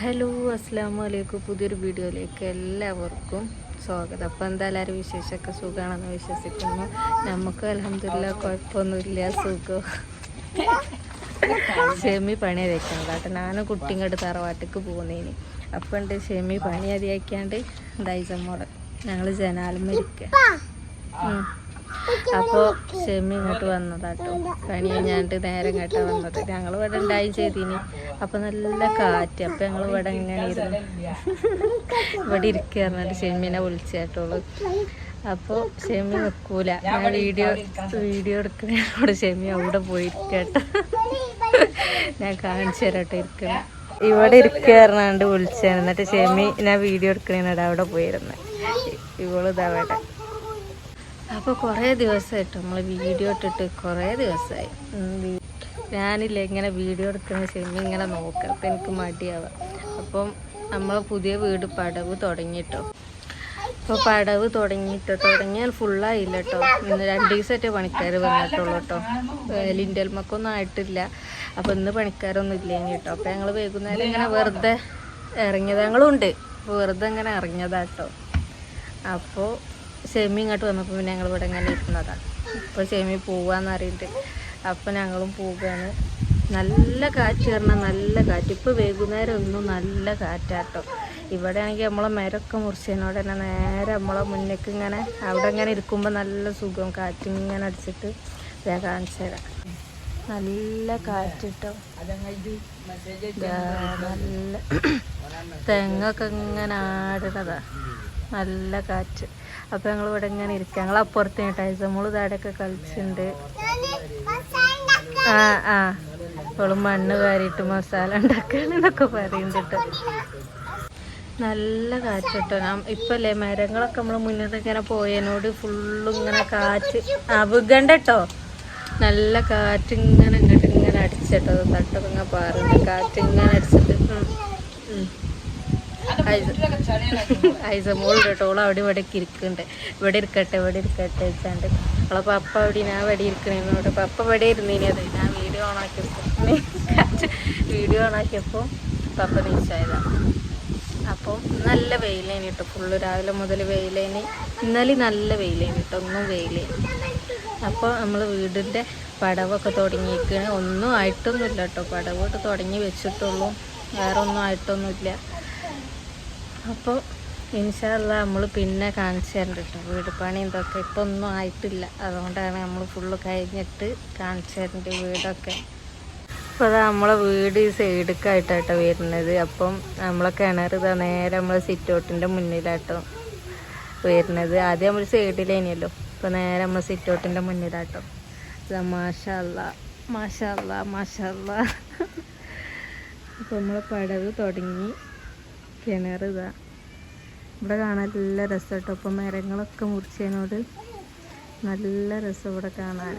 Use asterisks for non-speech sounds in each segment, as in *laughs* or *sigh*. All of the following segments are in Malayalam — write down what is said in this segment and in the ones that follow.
ഹലോ അസ്സാം വലൈക്കും പുതിയൊരു വീഡിയോയിലേക്ക് എല്ലാവർക്കും സ്വാഗതം. അപ്പം എന്തായാലും വിശേഷമൊക്കെ സുഖമാണെന്ന് വിശ്വസിക്കുന്നു. നമുക്ക് അലഹമില്ല കുഴപ്പമൊന്നുമില്ല. സുഖം. ഷെമി പണി വെക്കണം കേട്ടോ ഞാനും കുട്ടിങ്ങോട്ട് തറവാട്ടിക്ക് പോകുന്നതിന് അപ്പം ഉണ്ട് ഷെമി പണി അതിയാക്കിയാണ്ട് ദൈസമ്മോടെ ഞങ്ങൾ ജനാലും ഇരിക്കുക ഉം. അപ്പോൾ ഷെമി ഇങ്ങോട്ട് വന്നതാട്ടോ. പണി കഴിഞ്ഞാണ്ട് നേരം കേട്ടാ വന്നത്. ഞങ്ങൾ ഇവിടെ ഉണ്ടായി ചെയ്തിനി. അപ്പൊ നല്ല കാറ്റ്. അപ്പൊ ഞങ്ങൾ ഇവിടെ ഇങ്ങനെ ഇരുന്നു. ഇവിടെ ഇരിക്കുക പറഞ്ഞിട്ട് ഷെമിനെ അപ്പൊ അപ്പോൾ ഷെമി ഞാൻ വീഡിയോ വീഡിയോ എടുക്കുന്നതിനോട് ഷെമി അവിടെ പോയിരിക്കട്ടെ ഞാൻ കാണിച്ചു തരട്ടെ ഇരിക്കണം. ഇവിടെ ഇരിക്കുക വിളിച്ചാണ് എന്നിട്ട് ഷെമി ഞാൻ വീഡിയോ എടുക്കണേനോട് അവിടെ പോയിരുന്നു. ഇവൾ ഇതവിടെ അപ്പോൾ കുറേ ദിവസമായിട്ട് നമ്മൾ വീഡിയോ ഇട്ടിട്ട് കുറേ ദിവസമായി ഞാനില്ല ഇങ്ങനെ വീഡിയോ എടുക്കുന്ന ശരി ഇങ്ങനെ നോക്കാം എനിക്ക് മടിയാവാം. അപ്പം നമ്മൾ പുതിയ വീട് പടവ് തുടങ്ങിയിട്ടോ അപ്പോൾ പടവ് തുടങ്ങിയിട്ട് തുടങ്ങിയാൽ ഫുള്ളായില്ല കേട്ടോ ഇന്ന് രണ്ട് ദിവസമായിട്ട് പണിക്കാർ വന്നിട്ടുള്ളൂ കേട്ടോ ലിൻഡൽമക്കൊന്നും ആയിട്ടില്ല. അപ്പോൾ ഇന്ന് പണിക്കാരൊന്നും ഇല്ലെങ്കിൽ കേട്ടോ അപ്പോൾ ഞങ്ങൾ വൈകുന്നേരം ഇങ്ങനെ വെറുതെ ഇറങ്ങിയത്. ഞങ്ങളുണ്ട്. വെറുതെ ഇങ്ങനെ ഇറങ്ങിയതാട്ടോ അപ്പോൾ ഷെമി ഇങ്ങോട്ട് വന്നപ്പോൾ പിന്നെ ഞങ്ങൾ ഇവിടെ ഇങ്ങനെ ഇരുന്നതാണ് ഇപ്പോൾ ചെമ്മി പോവാന്ന് അറിയിട്ട് അപ്പം ഞങ്ങളും പോവുകയാണ്. നല്ല കാറ്റ് കാരണം നല്ല കാറ്റ്. ഇപ്പോൾ വൈകുന്നേരം ഒന്നും നല്ല കാറ്റാട്ടോ. ഇവിടെ ആണെങ്കിൽ നമ്മളെ മരമൊക്കെ മുറിച്ചതിനോട് തന്നെ നേരെ നമ്മളെ മുന്നേക്ക് ഇങ്ങനെ അവിടെ ഇങ്ങനെ ഇരിക്കുമ്പോൾ നല്ല സുഖം. കാറ്റ് ഇങ്ങനെ അടിച്ചിട്ട് വേഗം കാണിച്ചു തരാം. നല്ല കാറ്റിട്ടോ. നല്ല തെങ്ങൊക്കെ ഇങ്ങനെ ആടുന്നതാ. നല്ല കാറ്റ്. അപ്പൊ ഞങ്ങൾ ഇവിടെ ഇങ്ങനെ ഇരിക്കുക ഞങ്ങൾ അപ്പുറത്തെ ടൈസമോൾ താടൊക്കെ കളിച്ചിട്ടുണ്ട് ആ ആ. അവൾ മണ്ണ് കാരിയിട്ട് മസാല ഉണ്ടാക്കാന്നൊക്കെ പറയുന്നുണ്ട് നല്ല കാറ്റ് കേട്ടോ ഞാൻ ഇപ്പല്ലേ മരങ്ങളൊക്കെ നമ്മളെ മുന്നിൽ ഇങ്ങനെ പോയതിനോട് ഫുള്ളും ഇങ്ങനെ കാറ്റ് ആ വികണ്ട കേട്ടോ നല്ല കാറ്റ് ഇങ്ങനെ ഇങ്ങോട്ട് ഇങ്ങനെ അടിച്ചിട്ടോ. തട്ടൊക്കെ ഇങ്ങനെ പാറുണ്ട്. കാറ്റ് ഇങ്ങനെ അടിച്ചിട്ട്. ഉം, മോളുടെ കേട്ടോ അവിടെ ഇവിടെ ഇരിക്കുന്നുണ്ട്. ഇവിടെ ഇരിക്കട്ടെ ഇവിടെ ഇരിക്കട്ടെ വെച്ചാണ്ട്. അവളെ പപ്പ അവിടെ ഞാൻ ഇവിടെ ഇരിക്കണേന്നോട് പപ്പ ഇവിടെ ഇരുന്നീനി അത്. ഞാൻ വീഡിയോ ഓണാക്കിയപ്പോൾ വീഡിയോ ഓണാക്കിയപ്പോൾ പപ്പ നീച്ചായതാ. അപ്പോൾ നല്ല വെയിലേനി കേട്ടോ. ഫുള്ള് രാവിലെ മുതൽ വെയിലേനി. ഇന്നലെ നല്ല വെയിലേനി കേട്ടോ. ഒന്നും വെയിലേനി. അപ്പോൾ നമ്മൾ വീടിന്റെ പടവൊക്കെ തുടങ്ങിയിരിക്കണേ ഒന്നും ആയിട്ടൊന്നുമില്ല കേട്ടോ. പടവോട്ട് തുടങ്ങി വെച്ചിട്ടുള്ളൂ. വേറെ ഒന്നും ആയിട്ടൊന്നുമില്ല. അപ്പോൾ ഇൻഷാല്ല നമ്മൾ പിന്നെ കാണിച്ചു തരണ്ട കേട്ടോ വീട് പണി ഇതൊക്കെ ഇപ്പം ഒന്നും ആയിട്ടില്ല. അതുകൊണ്ടാണ് നമ്മൾ ഫുള്ള് കഴിഞ്ഞിട്ട് കാണിച്ചു തരേണ്ട വീടൊക്കെ. അപ്പോൾ അതാ നമ്മളെ വീട് ഈ സൈഡിലേക്കായിട്ടാട്ടോ വരുന്നത്. അപ്പം നമ്മളെ കിണർ ഇതാ നേരെ നമ്മളെ സിറ്റൗട്ടിന്റെ മുന്നിലാട്ടോ വരുന്നത്. ആദ്യം നമ്മൾ സൈഡിലേനല്ലോ ഇപ്പോൾ നേരെ നമ്മൾ സിറ്റൗട്ടിന്റെ മുന്നിലാട്ടോ. ഇതാ മാഷല്ല മാഷല്ല മാഷല്ല അപ്പോൾ നമ്മൾ പടവ് തുടങ്ങി. കിണർ ഇവിടെ കാണാൻ നല്ല രസം കേട്ടോ ഇപ്പം മരങ്ങളൊക്കെ മുറിച്ചതിനോട് നല്ല രസം ഇവിടെ കാണാൻ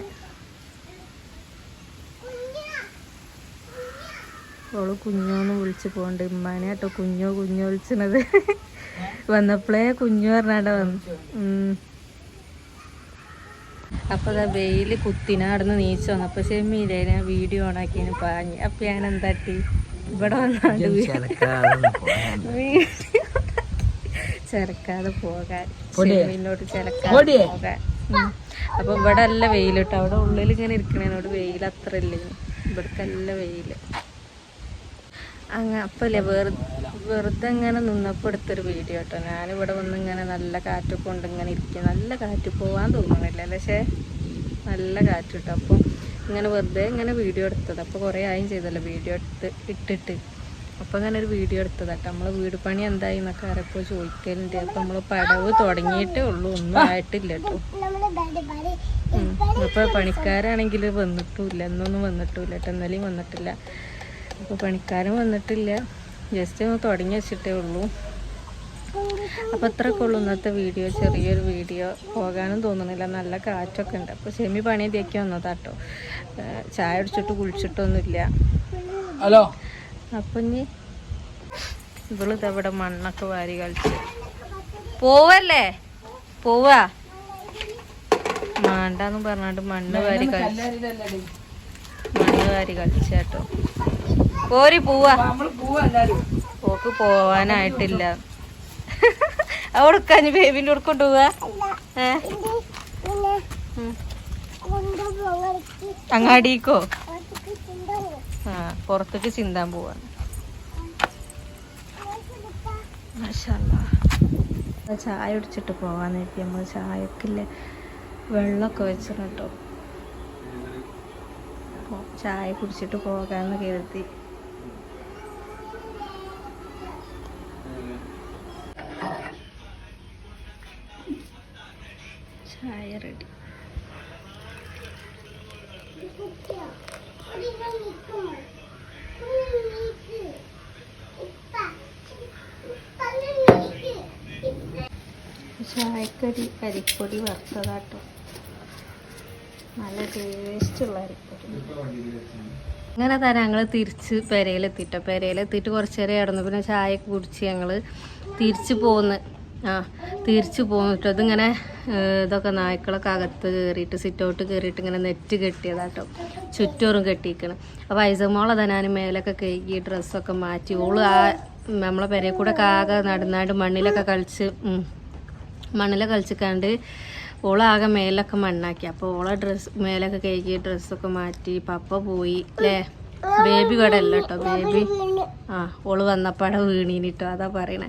ഓൾ കുഞ്ഞോന്ന് വിളിച്ച് പോണ്ട് ഉമ്മാനെ കേട്ടോ കുഞ്ഞോ കുഞ്ഞോ വിളിച്ചണത്. വന്നപ്പോഴേ കുഞ്ഞു പറഞ്ഞാണ്ട വന്നു. അപ്പൊ അതാ വെയിൽ കുത്തിനാടുന്ന് നീച്ച് വന്നു. അപ്പൊ ശരി ഞാൻ വീഡിയോ ഓണാക്കിയാണ് പാഞ്ഞ് അപ്പൊ ഞാൻ എന്താട്ടി ഇവിടെ വന്നാണ്ട് വീഡിയോ ചെറുക്കാതെ പോകാൻ. അപ്പൊ ഇവിടെ അല്ല വെയിലിട്ടോ അവിടെ ഉള്ളിൽ ഇങ്ങനെ ഇരിക്കണേനോട് വെയിൽ അത്ര ഇല്ലേ? ഇവിടത്തെ നല്ല വെയിൽ. അങ്ങ അപ്പല്ലേ വെറു വെറുതെ ഇങ്ങനെ നിന്നപ്പോൾ എടുത്തൊരു വീഡിയോ കേട്ടോ. ഞാനിവിടെ വന്ന് ഇങ്ങനെ നല്ല കാറ്റ് കൊണ്ട് ഇങ്ങനെ ഇരിക്കും. നല്ല കാറ്റ് പോവാൻ തോന്നണില്ല പക്ഷേ നല്ല കാറ്റ് കിട്ടും. അപ്പോൾ ഇങ്ങനെ വെറുതെ ഇങ്ങനെ വീഡിയോ എടുത്തത്. അപ്പോൾ കുറേ ആയും ചെയ്തല്ലോ. വീഡിയോ എടുത്ത് ഇട്ടിട്ട്. അപ്പോൾ അങ്ങനെ ഒരു വീഡിയോ എടുത്തതാട്ടോ. നമ്മൾ വീട് പണി എന്തായി എന്നൊക്കെ ആരപ്പോൾ ചോദിക്കലുണ്ട്. അപ്പോൾ നമ്മൾ പടവ് തുടങ്ങിയിട്ടേ ഉള്ളൂ. ഒന്നും ആയിട്ടില്ല കേട്ടോ അപ്പോൾ പണിക്കാരാണെങ്കിൽ വന്നിട്ടുമില്ല എന്നൊന്നും വന്നിട്ടില്ല കേട്ടോ ഇന്നലെയും വന്നിട്ടില്ല. അപ്പോൾ പണിക്കാരും വന്നിട്ടില്ല. ജസ്റ്റ് ഒന്ന് തുടങ്ങി വെച്ചിട്ടേ ഉള്ളൂ. അപ്പോൾ അത്രയൊക്കെ ഉള്ളൂ ഇന്നത്തെ വീഡിയോ. ചെറിയൊരു വീഡിയോ പോകാനും തോന്നുന്നില്ല നല്ല കാറ്റൊക്കെ ഉണ്ട്. അപ്പോൾ സെമി പണി തേക്കി വന്നതാട്ടോ ചായ അടിച്ചിട്ട് കുളിച്ചിട്ടൊന്നുമില്ല. ഹലോ? അപ്പം ഇനി ഇവളിതവിടെ മണ്ണൊക്കെ വാരി കളിച്ച്. പോവല്ലേ? പോവാ? മാണ്ടെന്ന് പറഞ്ഞാണ്ട് മണ്ണ് വാരി കളിച്ച്. മണ്ണ് വാരി കളിച്ചാട്ടോ പോരി പോവാ. പോക്ക് പോവാനായിട്ടില്ല. അവിടെ കഞ്ഞി ബേബിന്റെ ഉടുക്കൊണ്ട് പോവാ ഉം. അങ്ങാടിക്കോ? ആ പുറത്തേക്ക് ചിന്താൻ പോവാണ് ചായ ഒടിച്ചിട്ട് പോവാന്ന് നോക്കി നമ്മൾ ചായക്കില്ലേ വെള്ളമൊക്കെ വെച്ചിരുന്നു കേട്ടോ. ചായ കുടിച്ചിട്ട് പോകാന്ന് കരുതി. ചായ റെഡി. ചായക്കടി അരിപ്പൊടി വറുത്തതാട്ടോ. നല്ല ടേസ്റ്റുള്ള അരിപ്പൊടി. അങ്ങനെ തന്നെ ഞങ്ങൾ തിരിച്ച് പെരയിലെത്തിട്ടോ. പെരയിലെത്തിയിട്ട് കുറച്ച് നേരം ഇടന്നു പിന്നെ ചായ കുടിച്ച് ഞങ്ങൾ തിരിച്ചു പോന്ന്. ആ തിരിച്ച് പോന്നിട്ട്. ഇതിങ്ങനെ ഏഹ്, ഇതൊക്കെ നായ്ക്കളൊക്കെ അകത്ത് കയറിയിട്ട് സിറ്റൗട്ട് കയറിയിട്ട് ഇങ്ങനെ നെറ്റ് കെട്ടിയതാട്ടോ. ചുറ്റോറും കെട്ടിയിരിക്കണം അപ്പോൾ ഐസമോളെ തന്നാൻ മേലൊക്കെ കഴുകി ഡ്രസ്സൊക്കെ മാറ്റി. ഓൾ ആ നമ്മളെ പെരയിൽ കൂടെ കാക നടന്നാണ്ട് മണ്ണിലൊക്കെ കളിച്ച് മണ്ണിൽ കളിച്ചിക്കാണ്ട് ഓളാകെ മേലൊക്കെ മണ്ണാക്കി. അപ്പോൾ ഓളെ ഡ്രസ്സ് മേലൊക്കെ കഴുകി ഡ്രസ്സൊക്കെ മാറ്റി. പപ്പ പോയി അല്ലേ ബേബി ഇവിടെ അല്ല കേട്ടോ ബേബി ആ ഓൾ വന്നപ്പാടെ വീണീനിട്ടോ. അതാ പറയണേ.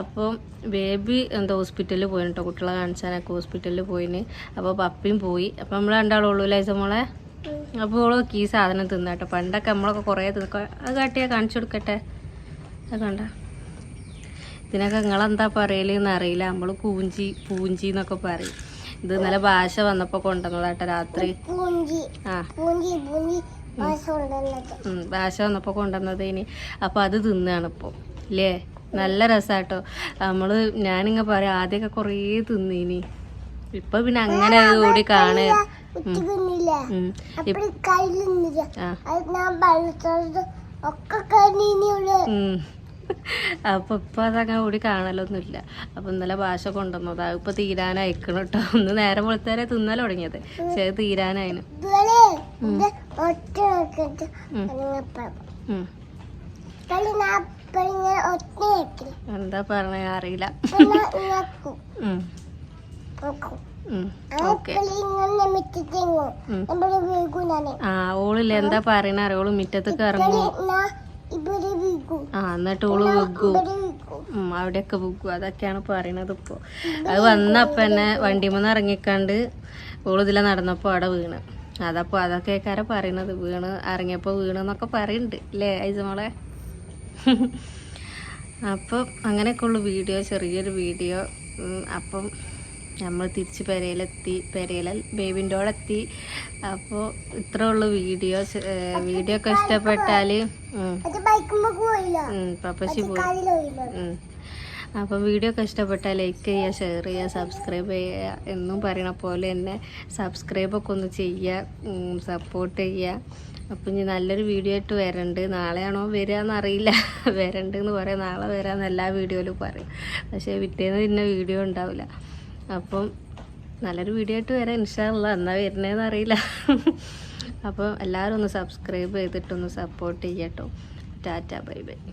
അപ്പോൾ ബേബി എന്താ ഹോസ്പിറ്റലിൽ പോയിന് കേട്ടോ കുട്ടികളെ കാണിച്ചാനൊക്കെ ഹോസ്പിറ്റലിൽ പോയിന്. അപ്പോൾ പപ്പിയും പോയി. അപ്പം നമ്മൾ രണ്ടാളുള്ളൂ ലൈസ മോളെ? അപ്പോൾ ഓൾ ഈ സാധനം തിന്നാട്ടോ പണ്ടൊക്കെ നമ്മളൊക്കെ കുറേ തിന്ന. അത് കാട്ടിയാ കാണിച്ചു കൊടുക്കട്ടെ? അത് കണ്ട? ഇതിനൊക്കെ നിങ്ങളെന്താ പറയലെന്ന് അറിയില്ല. നമ്മൾ കൂഞ്ചി പൂഞ്ചി എന്നൊക്കെ പറയും. ഇത് നല്ല ഭാഷ വന്നപ്പോൾ കൊണ്ടുവന്നതാട്ടോ രാത്രി. ആ. ഭാഷ വന്നപ്പോൾ കൊണ്ടുവന്നത് ഇനി. അപ്പോൾ അത് തിന്നാണ് ഇപ്പോൾ ഇല്ലേ? നല്ല രസാട്ടോ. നമ്മൾ ഞാനിങ്ങനെ പറയാം ആദ്യമൊക്കെ കുറേ തിന്നീനി. ഇപ്പൊ പിന്നെ അങ്ങനെ കൂടി കാണേ. ഇപ്പ- ഒക്കെ അപ്പൊ ഇപ്പൊ അതങ്ങനെ കൂടി കാണലൊന്നുമില്ല. അപ്പൊ ഇന്നലെ ഭാഷ കൊണ്ടുവന്നത്. ഇപ്പൊ തീരാനായിക്കണം കേട്ടോ. ഒന്ന് നേരം വെളുത്തേരെ തിന്നൽ തുടങ്ങിയത്. പക്ഷെ അത് തീരാനായിന്. എന്താ പറഞ്ഞ അറിയില്ല. ആ ഓളില്ല? എന്താ പറയണ അറിയോൾ മുറ്റത്തേക്ക് ഇറങ്ങും. ആ എന്നിട്ട് ഓൾ വെക്കും അവിടെയൊക്കെ വെക്കും അതൊക്കെയാണ് പറയണത് ഇപ്പോൾ അത് വന്നപ്പോൾ തന്നെ വണ്ടിമെന്ന് ഇറങ്ങിക്കാണ്ട് ഓൾ ഇതിലെ നടന്നപ്പോൾ അവിടെ വീണ്. അതപ്പോ അതൊക്കെ കാരെ പറയണത്. വീണ് ഇറങ്ങിയപ്പോൾ വീണ് എന്നൊക്കെ പറയുന്നുണ്ട് അല്ലേ ഐസമോളെ അപ്പം അങ്ങനെയൊക്കെ ഉള്ളു വീഡിയോ ചെറിയൊരു വീഡിയോ. അപ്പം നമ്മൾ തിരിച്ച് പെരയിലെത്തി പെരയില ബേബിന്റെ കൂടെ എത്തി അപ്പോൾ ഇത്രേ ഉള്ളു വീഡിയോ വീഡിയോ ഒക്കെ ഇഷ്ടപ്പെട്ടാൽ പപ്പശി പോയി. അപ്പം വീഡിയോ ഒക്കെ ഇഷ്ടപ്പെട്ടാൽ ലൈക്ക് ചെയ്യുക ഷെയർ ചെയ്യുക സബ്സ്ക്രൈബ് ചെയ്യുക. എന്നും പറയണ പോലെ തന്നെ സബ്സ്ക്രൈബൊക്കെ ഒന്ന് ചെയ്യുക സപ്പോർട്ട് ചെയ്യുക. അപ്പം ഇനി നല്ലൊരു വീഡിയോ ആയിട്ട് വരണ്ട്. നാളെയാണോ വരിക എന്നറിയില്ല *laughs* വരണ്ട് എന്ന് പറയാം. നാളെ വരാമെന്ന് എല്ലാ വീഡിയോയിലും പറയും. പക്ഷേ പിറ്റേന്ന് പിന്നെ വീഡിയോ ഉണ്ടാവില്ല. അപ്പം നല്ലൊരു വീഡിയോ ആയിട്ട് വരാം ഇൻഷാല്ല എന്നാ വരുന്നതെന്ന് അറിയില്ല. *laughs* അപ്പം എല്ലാവരും ഒന്ന് സബ്സ്ക്രൈബ് ചെയ്തിട്ടൊന്ന് സപ്പോർട്ട് ചെയ്യട്ടോ. Tata bye bye